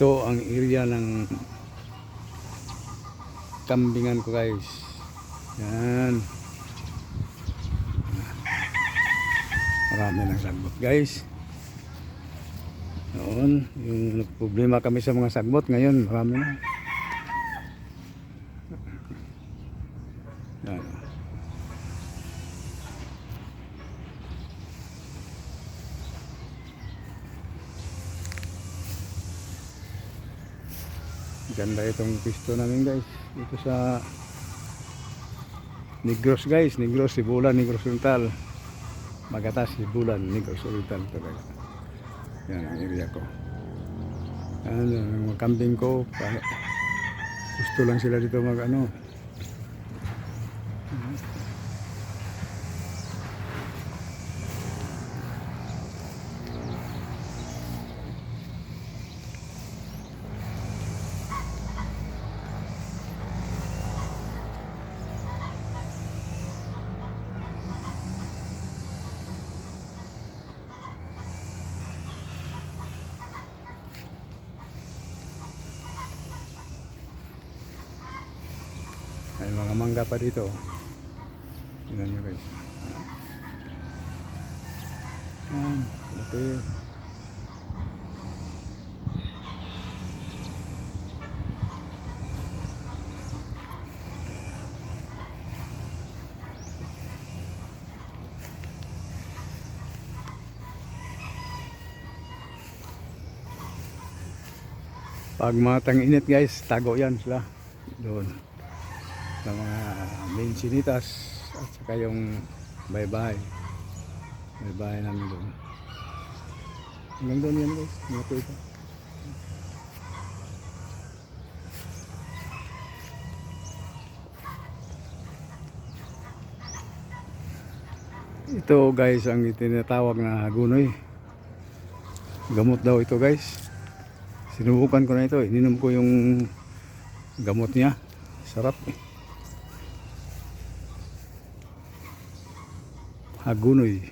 Ito ang area ng kambingan ko guys. Yan. Marami ng sagbot guys. Noon, yung problema kami sa mga sagbot, ngayon marami na. Yan. Ganda itong pisto namin guys. Dito sa Negros guys. Negros, Sibulan, Negros Oriental. Magatas, Sibulan, Negros Oriental talaga. Yan ang area ko. Ang mga kambing ko. Gusto lang sila dito mag ano. May mga mangga pa dito. Tingnan nyo guys. Yan, laki. Pag matang init guys, tago yan sila. Doon sa mga main sinitas at saka yung bye-bye bye-bye namin doon. Hanggang doon yan guys. Mga po ito guys ang tinatawag na hagunoy. Gamot daw ito guys. Sinubukan ko na ito ininom ko yung gamot niya. Sarap eh Hagunoy.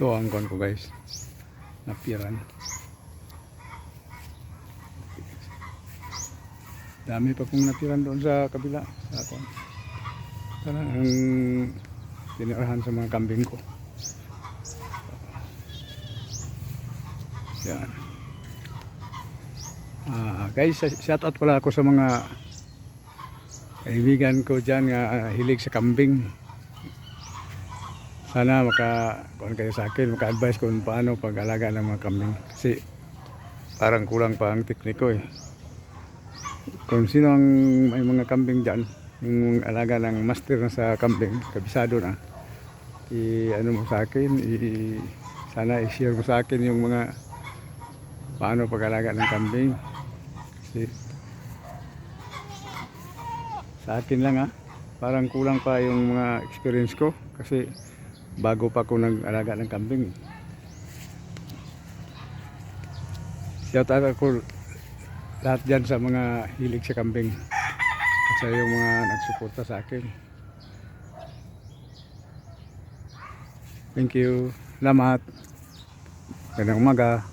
Ito ang kon ko guys. Napiran. Dami pa kong natiran doon sa kabila. Sa ako. Parang ang tinirahan sa mga kambing ko. Yan. Ah, guys, shout out pala ako sa mga kaibigan ko dyan nga ah, hilig sa kambing. Sana maka kuan kayo sa akin, maka-advise kung paano pag-alaga ng mga kambing. Kasi parang kulang pa ang tekniko eh kung sino ang may mga kambing dyan, yung alaga ng master na sa kambing, kabisado na, i ano mo sa akin, i, sana i-share mo sa akin yung mga paano pag-alaga ng kambing. Kasi sa akin lang ha, parang kulang pa yung mga experience ko kasi bago pa ako nag-alaga ng kambing. Shout out ako lahat dyan sa mga hilig sa kambing. At sa yung mga nagsuporta sa akin. Thank you. Salamat. Gandang umaga